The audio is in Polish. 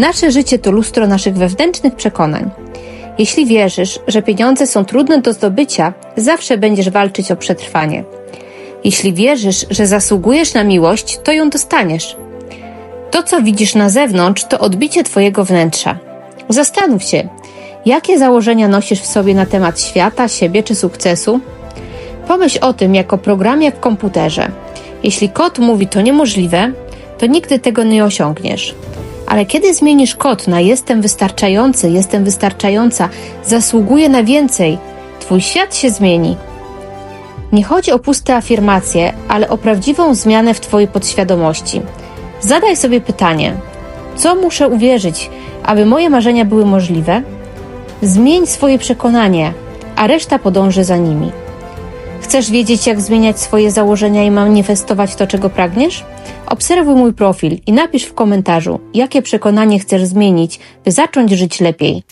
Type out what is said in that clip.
Nasze życie to lustro naszych wewnętrznych przekonań. Jeśli wierzysz, że pieniądze są trudne do zdobycia, zawsze będziesz walczyć o przetrwanie. Jeśli wierzysz, że zasługujesz na miłość, to ją dostaniesz. To, co widzisz na zewnątrz, to odbicie Twojego wnętrza. Zastanów się, jakie założenia nosisz w sobie na temat świata, siebie czy sukcesu? Pomyśl o tym jako programie w komputerze. Jeśli kod mówi to niemożliwe, to nigdy tego nie osiągniesz. Ale kiedy zmienisz kod na jestem wystarczający, jestem wystarczająca, zasługuję na więcej, twój świat się zmieni. Nie chodzi o puste afirmacje, ale o prawdziwą zmianę w twojej podświadomości. Zadaj sobie pytanie: co muszę uwierzyć, aby moje marzenia były możliwe? Zmień swoje przekonanie, a reszta podąży za nimi. Chcesz wiedzieć, jak zmieniać swoje założenia i manifestować to, czego pragniesz? Obserwuj mój profil i napisz w komentarzu, jakie przekonanie chcesz zmienić, by zacząć żyć lepiej.